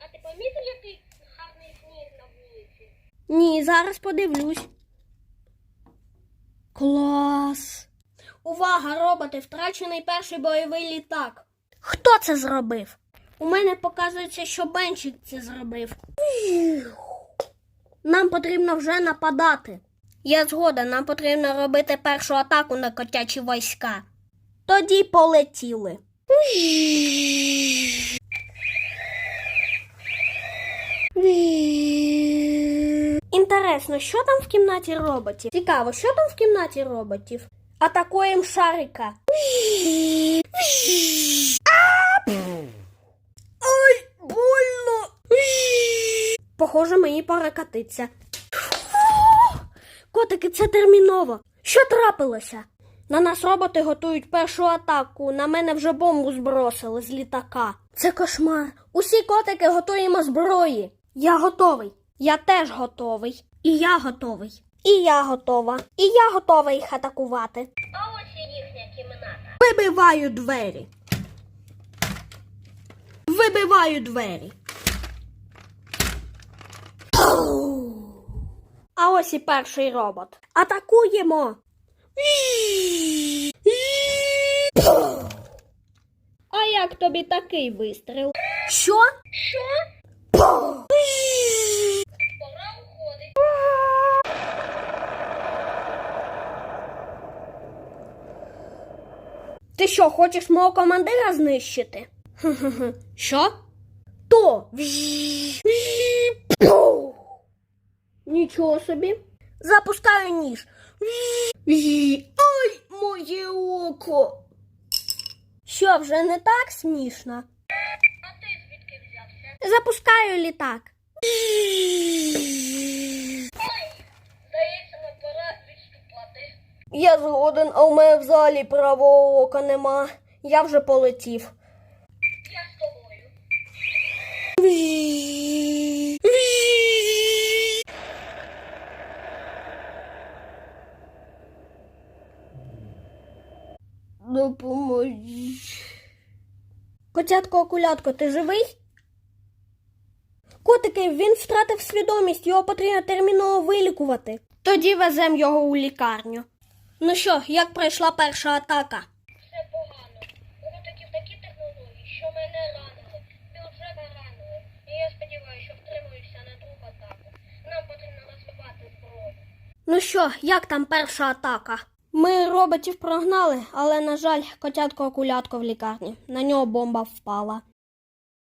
а ти помітив, який гарний сніг на вулиці? Ні, зараз подивлюсь. Клас. Увага, роботи, втрачений перший бойовий літак. Хто це зробив? У мене показується, що Бенчик це зробив. Нам потрібно вже нападати. Я згоден, нам потрібно робити першу атаку на котячі війська. Тоді полетіли. Інтересно, що там в кімнаті роботів? Цікаво, що там в кімнаті роботів? Атакуємо шарика. Ой, больно. Похоже, мені пора катитися. Котики, це терміново. Що трапилося? На нас роботи готують першу атаку. На мене вже бомбу збросили з літака. Це кошмар. Усі котики готуємо зброї. Я готовий. Я теж готовий. І я готовий. І я готова. І я готова їх атакувати. А ось і їхня кімната. Вибиваю двері. Вибиваю двері. А ось і перший робот. Атакуємо. А як тобі такий вистріл? Що? Що? Пора Ти що, хочеш мого командира знищити? Що? То. Нічого собі. Запускаю ніж. Ай, моє око. Що, вже не так смішно? А ти звідки взявся? Запускаю літак. Здається, нам пора відступати. Я згоден, а в мене в залі правого ока нема. Я вже полетів. Я з тобою. Допоможіть. Котятко окулятко, ти живий? Котики, він втратив свідомість, його потрібно терміново вилікувати. Тоді веземо його у лікарню. Ну що, як пройшла перша атака? Все погано. У котиків такі технології, що мене ранили. Білджека ранили. І я сподіваюся, що втримуюся на другу атаку. Нам потрібно розвивати зброю. Ну що, як там перша атака? Ми роботів прогнали, але, на жаль, котятко окулятко в лікарні. На нього бомба впала.